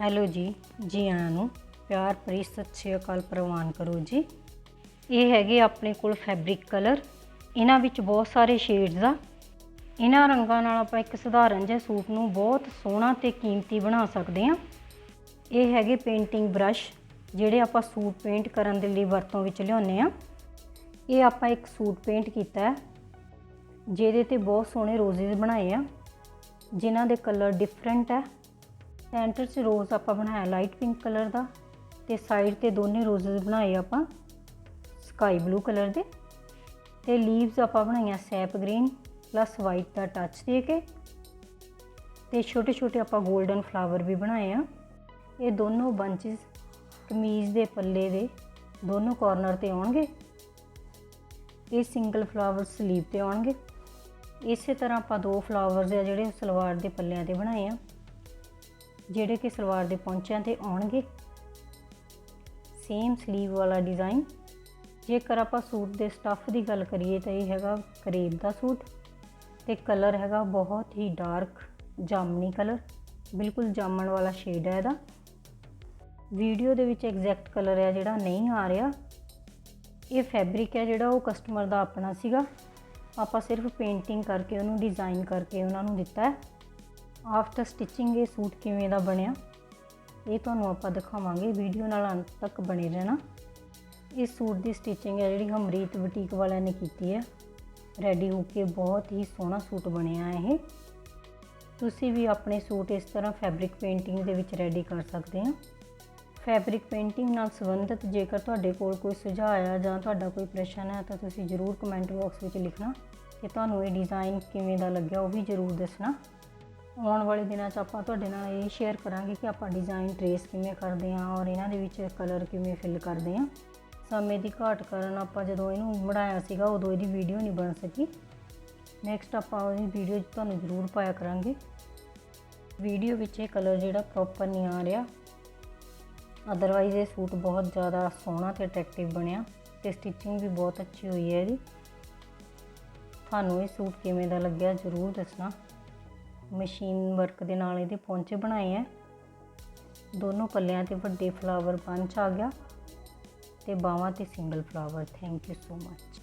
Hello ਜੀ ਜੀ ਆਇਆਂ ਨੂੰ ਪਿਆਰ ਭਰੀ ਸਤਿ ਸ਼੍ਰੀ ਅਕਾਲ ਪ੍ਰਵਾਨ ਕਰੋ ਜੀ। ਇਹ ਹੈਗੇ ਆਪਣੇ ਕੋਲ ਫੈਬਰਿਕ ਕਲਰ ਇਹਨਾਂ ਵਿੱਚ ਬਹੁਤ ਸਾਰੇ ਸ਼ੇਡਸ ਆ। ਇਹਨਾਂ ਰੰਗਾਂ ਨਾਲ ਆਪਾਂ ਇੱਕ ਸਧਾਰਨ ਜਿਹੇ ਸੂਟ ਨੂੰ ਬਹੁਤ ਸੋਹਣਾ ਤੇ ਕੀਮਤੀ ਬਣਾ ਸਕਦੇ ਹਾਂ। ਇਹ ਹੈਗੇ ਪੇਂਟਿੰਗ ਬ੍ਰਸ਼ ਜਿਹੜੇ ਆਪਾਂ ਸੂਟ ਪੇਂਟ ਕਰਨ ਦੇ ਲਈ ਵਰਤੋਂ ਵਿੱਚ ਲਿਆਉਂਦੇ ਆ ਇਹ ਆਪਾਂ ਇੱਕ ਸੂਟ ਪੇਂਟ ਕੀਤਾ ਹੈ, ਜਿਹਦੇ ਤੇ ਬਹੁਤ ਸੋਹਣੇ ਰੋਜ਼ਿਸ ਬਣਾਏ ਆ, ਜਿਨ੍ਹਾਂ ਦੇ ਕਲਰ ਡਿਫਰੈਂਟ ਹੈ। ਸੈਂਟਰ 'ਚ ਰੋਜ਼ ਆਪਾਂ ਬਣਾਇਆ ਲਾਈਟ ਪਿੰਕ ਕਲਰ ਦਾ ਤੇ ਸਾਈਡ ਤੇ ਦੋਨੇ ਰੋਜ਼ਸ ਬਣਾਏ ਆਪਾਂ ਸਕਾਈ ਬਲੂ ਕਲਰ ਦੇ। ਤੇ ਲੀਵਸ ਆਪਾਂ ਬਣਾਈਆਂ ਸੈਪ ਗ੍ਰੀਨ ਪਲੱਸ ਵਾਈਟ ਦਾ ਟੱਚ ਦੇ ਕੇ। ਤੇ ਛੋਟੇ ਛੋਟੇ ਆਪਾਂ 골ਡਨ ਫਲਾਵਰ ਵੀ ਬਣਾਏ ਆ। ਇਹ ਦੋਨੋਂ ਬੰਚਸ ਕਮੀਜ਼ ਦੇ ਪੱਲੇ ਦੇ ਦੋਨੋਂ ਕਾਰਨਰ ਤੇ ਆਉਣਗੇ। ਇਹ ਸਿੰਗਲ ਫਲਾਵਰ ਸਲੀਵ ਤੇ ਆਉਣਗੇ। ਇਸੇ ਤਰ੍ਹਾਂ ਆਪਾਂ ਦੋ ਫਲਾਵਰਸ ਆ ਜਿਹੜੇ ਸਲਵਾਰ ਦੇ ਪੱਲਿਆਂ ਤੇ ਬਣਾਏ ਆ। ਜਿਹੜੇ ਕਿ ਸਲਵਾਰ ਦੇ ਪੌਂਚਿਆਂ ਤੇ ਆਉਣਗੇ। ਸੇਮ ਸਲੀਵ ਵਾਲਾ ਡਿਜ਼ਾਈਨ ਜੇਕਰ ਆਪਾਂ ਸੂਟ ਦੇ ਸਟੱਫ ਦੀ ਗੱਲ ਕਰੀਏ ਤਾਂ ਇਹ ਹੈਗਾ ਕਰੇਬ ਦਾ ਸੂਟ ਤੇ ਕਲਰ ਹੈਗਾ ਬਹੁਤ ਹੀ ਡਾਰਕ ਜਾਮਨੀ ਕਲਰ ਬਿਲਕੁਲ ਜਾਮਣ ਵਾਲਾ ਸ਼ੇਡ ਹੈ ਇਹਦਾ। ਵੀਡੀਓ ਦੇ ਵਿੱਚ ਐਗਜ਼ੈਕਟ ਕਲਰ ਹੈ ਜਿਹੜਾ, ਨਹੀਂ ਆ ਰਿਹਾ। ਇਹ ਫੈਬਰਿਕ ਹੈ ਜਿਹੜਾ, ਉਹ ਕਸਟਮਰ ਦਾ ਆਪਣਾ ਸੀਗਾ। ਆਪਾਂ ਸਿਰਫ ਪੇਂਟਿੰਗ ਕਰਕੇ ਉਹਨੂੰ ਡਿਜ਼ਾਈਨ ਕਰਕੇ ਉਹਨਾਂ ਨੂੰ ਦਿੱਤਾ ਹੈ। ਆਫਟਰ ਸਟਿਚਿੰਗ ਇਹ ਸੂਟ ਕਿਵੇਂ ਦਾ ਬਣਿਆ, ਇਹ ਤੁਹਾਨੂੰ ਆਪਾਂ ਦਿਖਾਵਾਂਗੇ। ਵੀਡੀਓ ਨਾਲ ਅੰਤ ਤੱਕ ਬਣੇ ਰਹਿਣਾ। ਇਸ ਸੂਟ ਦੀ ਸਟਿਚਿੰਗ ਹੈ ਜਿਹੜੀ ਹਮਰੀਤ ਬੁਟੀਕ ਵਾਲਿਆਂ ਨੇ ਕੀਤੀ ਹੈ। ਰੈਡੀ ਹੋ ਕੇ ਬਹੁਤ ਹੀ ਸੋਹਣਾ ਸੂਟ ਬਣਿਆ ਇਹ। ਤੁਸੀਂ ਵੀ ਆਪਣੇ ਸੂਟ ਇਸ ਤਰ੍ਹਾਂ ਫੈਬਰਿਕ ਪੇਂਟਿੰਗ ਦੇ ਵਿੱਚ ਰੈਡੀ ਕਰ ਸਕਦੇ ਆ ਫੈਬਰਿਕ ਪੇਂਟਿੰਗ ਨਾਲ ਸੰਬੰਧਿਤ ਜੇਕਰ ਤੁਹਾਡੇ ਕੋਲ ਕੋਈ ਸੁਝਾਅ ਆ ਜਾਂ ਤੁਹਾਡਾ ਕੋਈ ਪ੍ਰਸ਼ਨ ਹੈ ਤਾਂ ਤੁਸੀਂ ਜ਼ਰੂਰ ਕਮੈਂਟ ਬਾਕਸ ਵਿੱਚ ਲਿਖਣਾ। ਕਿ ਤੁਹਾਨੂੰ ਇਹ ਡਿਜ਼ਾਈਨ ਕਿਵੇਂ ਦਾ ਲੱਗਿਆ ਉਹ ਵੀ ਜ਼ਰੂਰ ਦੱਸਣਾ। ਆਉਣ ਵਾਲੇ ਦਿਨਾਂ 'ਚ ਆਪਾਂ ਤੁਹਾਡੇ ਨਾਲ ਇਹ ਸ਼ੇਅਰ ਕਰਾਂਗੇ ਕਿ ਆਪਾਂ ਡਿਜ਼ਾਈਨ ਟਰੇਸ ਕਿਵੇਂ ਕਰਦੇ ਹਾਂ ਔਰ ਇਹਨਾਂ ਦੇ ਵਿੱਚ ਕਲਰ ਕਿਵੇਂ ਫਿਲ ਕਰਦੇ ਹਾਂ। ਸਮੇਂ ਦੀ ਘਾਟ ਕਾਰਨ ਆਪਾਂ ਜਦੋਂ ਇਹਨੂੰ ਬਣਾਇਆ ਸੀਗਾ, ਉਦੋਂ ਇਹਦੀ ਵੀਡੀਓ ਨਹੀਂ ਬਣ ਸਕੀ। ਨੈਕਸਟ ਆਪਾਂ ਉਹਦੀ ਵੀਡੀਓ ਤੁਹਾਨੂੰ ਜ਼ਰੂਰ ਪਾਇਆ ਕਰਾਂਗੇ। ਵੀਡੀਓ ਵਿੱਚ ਇਹ ਕਲਰ ਜਿਹੜਾ ਪ੍ਰੋਪਰ ਨਹੀਂ ਆ ਰਿਹਾ। ਅਦਰਵਾਈਜ਼ ਇਹ ਸੂਟ ਬਹੁਤ ਜ਼ਿਆਦਾ ਸੋਹਣਾ ਤੇ ਅਟਰੈਕਟਿਵ ਬਣਿਆ ਤੇ ਸਟਿਚਿੰਗ ਵੀ ਬਹੁਤ ਅੱਛੀ ਹੋਈ ਹੈ ਇਹਦੀ। ਤੁਹਾਨੂੰ ਇਹ ਸੂਟ ਕਿਵੇਂ ਦਾ ਲੱਗਿਆ ਜ਼ਰੂਰ ਦੱਸਣਾ। ਮਸ਼ੀਨ ਵਰਕ ਦੇ ਨਾਲ ਇਹਦੇ ਪੌਂਚੇ ਬਣਾਏ ਆ। ਦੋਨੋਂ ਪੱਲਿਆਂ ਤੇ ਵੱਡੇ ਫਲਾਵਰ ਪੰਚ ਆ ਗਿਆ ਤੇ ਬਾਹਾਂ ਤੇ single flower thank you so much